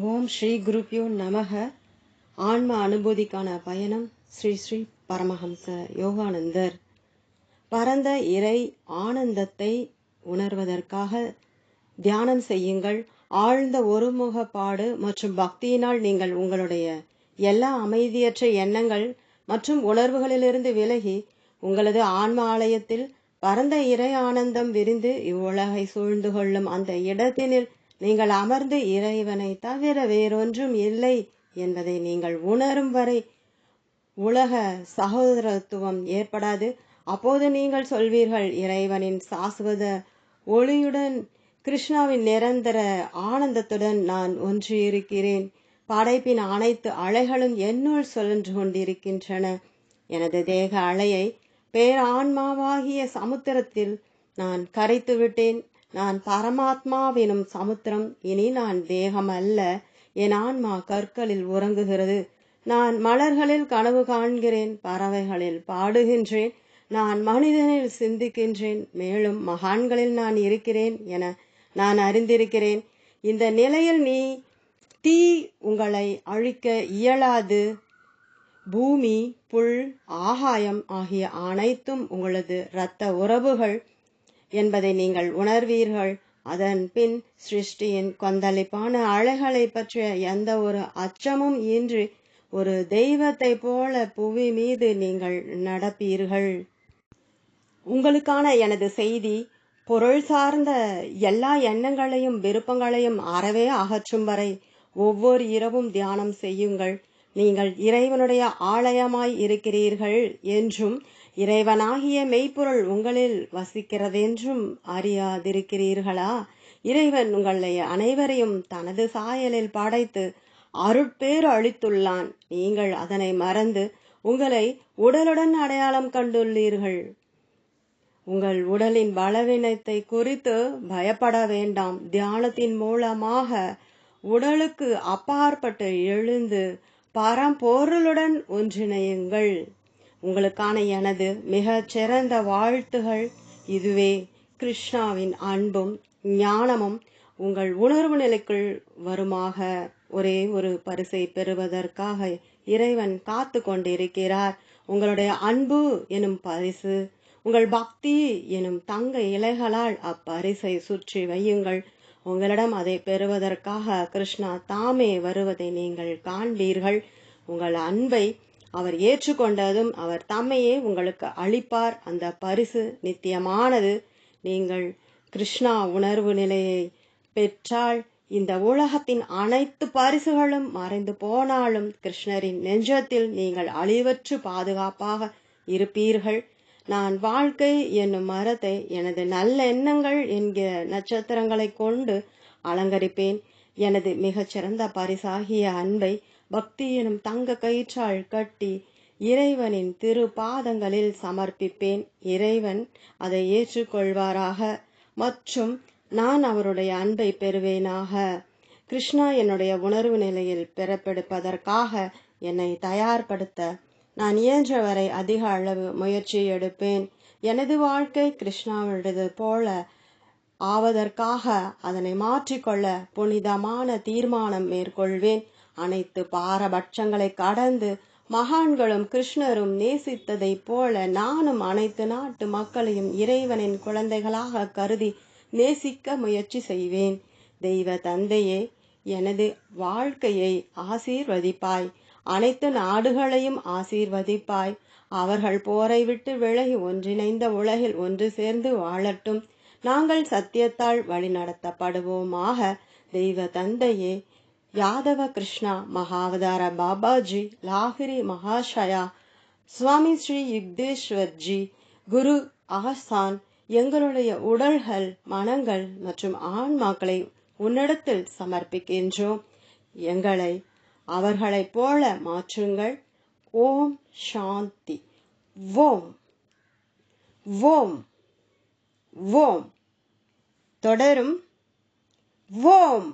ஓம் ஸ்ரீ குருப்யோ நமக ஆன்ம அனுபூதிக்கான பயணம் ஸ்ரீ ஸ்ரீ பரமஹம்ச யோகானந்தர். பரந்த இறை ஆனந்தத்தை உணர்வதற்காக தியானம் செய்யுங்கள். ஆழ்ந்த ஒருமுகப்பாடு மற்றும் பக்தியினால் நீங்கள் உங்களுடைய எல்லா அமைதியற்ற எண்ணங்கள் மற்றும் உணர்வுகளிலிருந்து விலகி உங்களது ஆன்ம ஆலயத்தில் பரந்த இறை ஆனந்தம் விரிந்து இவ்வுலகை சூழ்ந்து கொள்ளும் அந்த இடத்தினில் நீங்கள் அமர்ந்து இறைவனை தவிர வேறொன்றும் இல்லை என்பதை நீங்கள் உணரும் வரை உலக சகோதரத்துவம் ஏற்படாது. அப்போது நீங்கள் சொல்வீர்கள் இறைவனின் சாஸ்வத ஒளியுடன் கிருஷ்ணாவின் நிரந்தர ஆனந்தத்துடன் நான் ஒன்று இருக்கிறேன் படைப்பின் அனைத்து அலைகளும் என்னுள் சுழன்று கொண்டிருக்கின்றன. எனது தேக அலையை பேரான்மாவாகிய சமுத்திரத்தில் நான் கரைத்து விட்டேன் நான் பரமாத்மாவெனும் சமுத்திரம் இனி நான் தேகம் அல்ல என் ஆன்மா கற்களில் உறங்குகிறது. நான் மலர்களில் கனவு காண்கிறேன் பறவைகளில் பாடுகின்றேன். நான் மனிதனில் சிந்திக்கின்றேன் மேலும் மகான்களில் நான் இருக்கிறேன் என நான் அறிந்திருக்கிறேன். இந்த நிலையில் நீ தீ உங்களை அழிக்க இயலாது. பூமி புல் ஆகாயம் ஆகிய அனைத்தும் உங்களது இரத்த உறவுகள். என்பதை நீங்கள் உணர்வீர்கள். அதன் பின் சிருஷ்டியின் கொந்தளிப்பான அலைகளை பற்றிய எந்த ஒரு அச்சமும் இன்றி ஒரு தெய்வத்தை போல புவி மீது நீங்கள் நடப்பீர்கள். உங்களுக்கான எனது செய்தி பொருள் சார்ந்த எல்லா எண்ணங்களையும் விருப்பங்களையும் அறவே அகற்றும் வரை ஒவ்வொரு இரவும் தியானம் செய்யுங்கள். நீங்கள் இறைவனுடைய ஆலயமாய் இருக்கிறீர்கள் என்றும் இறைவனாகிய மெய்ப்பொருள் உங்களில் வசிக்கிறதென்றும் அறியாதிருக்கிறீர்களா? இறைவன் உங்களை அனைவரையும் தனது சாயலில் படைத்து அருட்பேறு அளித்துள்ளான். நீங்கள் அதனை மறந்து உங்களை உடலுடன் அடையாளம் கண்டுள்ளீர்கள். உங்கள் உடலின் பலவீனத்தை குறித்து பயப்பட வேண்டாம். தியானத்தின் மூலமாக உடலுக்கு அப்பாற்பட்டு எழுந்து பரம்பொருளுடன் ஒன்றிணையுங்கள். உங்களுக்கான எனது மிகச் சிறந்த வாழ்த்துகள் இதுவே. கிருஷ்ணாவின் அன்பும் ஞானமும் உங்கள் உணர்வு நிலைக்குள் வருமாக. ஒரே ஒரு பரிசை பெறுவதற்காக இறைவன் காத்து கொண்டிருக்கிறார். உங்களுடைய அன்பு எனும் பரிசு உங்கள் பக்தி எனும் தங்க இலைகளால் அப்பரிசை சுற்றி வையுங்கள். உங்களிடம் அதை பெறுவதற்காக கிருஷ்ணா தாமே வருவதை நீங்கள் காண்பீர்கள். உங்கள் அன்பை அவர் ஏற்றுக்கொண்டதும் அவர் தம்மையே உங்களுக்கு அளிப்பார். அந்த பரிசு நித்தியமானது. நீங்கள் கிருஷ்ணா உணர்வு நிலையை பெற்றால் இந்த உலகத்தின் அனைத்து பரிசுகளும் மறைந்து போனாலும் கிருஷ்ணரின் நெஞ்சத்தில் நீங்கள் அழிவற்று பாதுகாப்பாக இருப்பீர்கள். நான் வாழ்க்கை என்னும் மரத்தை எனது நல்ல எண்ணங்கள் என்கிற நட்சத்திரங்களை கொண்டு அலங்கரிப்பேன். எனது மிகச்சிறந்த பரிசாகிய அன்பை பக்தி எனும் தங்க கயிற்றால் கட்டி இறைவனின் திரு பாதங்களில் சமர்ப்பிப்பேன். இறைவன் அதை ஏற்றுக்கொள்வாராக. மற்றும் நான் அவருடைய அன்பை பெறுவேனாக. கிருஷ்ணா என்னுடைய உணர்வு நிலையில் பிறப்பெடுப்பதற்காக என்னை தயார்படுத்த நான் இயன்றவரை அதிக அளவு முயற்சி எடுப்பேன். எனது வாழ்க்கை கிருஷ்ணாவிடது போல ஆவதற்காக அதனை மாற்றிக்கொள்ள புனிதமான தீர்மானம் மேற்கொள்வேன். அனைத்து பாரபட்சங்களை கடந்து மகான்களும் கிருஷ்ணரும் நேசித்ததைப் போல நானும் அனைத்து நாட்டு மக்களையும் இறைவனின் குழந்தைகளாக கருதி நேசிக்க முயற்சி செய்வேன். தெய்வ தந்தையே எனது வாழ்க்கையை ஆசீர்வதிப்பாய். அனைத்து நாடுகளையும் ஆசீர்வதிப்பாய். அவர்கள் போரை விட்டு விலகி ஒன்றிணைந்த உலகில் ஒன்று சேர்ந்து வாழட்டும். நாங்கள் சத்தியத்தால் வழிநடத்தப்படுவோமாக. தெய்வ தந்தையே யாதவ கிருஷ்ணா மகாவதார பாபாஜி லாகிரி மகாஷயா சுவாமி ஸ்ரீ யுக்தேஸ்வர்ஜி குரு ஆசான் எங்களுடைய உடல்கள் மனங்கள் மற்றும் ஆன்மாக்களை உன்னிடத்தில் சமர்ப்பிக்கின்றோம். எங்களை அவர்களைப் போல மாற்றுங்கள். ஓம் சாந்தி. ஓம் ஓம் ஓம் தொடரும். ஓம்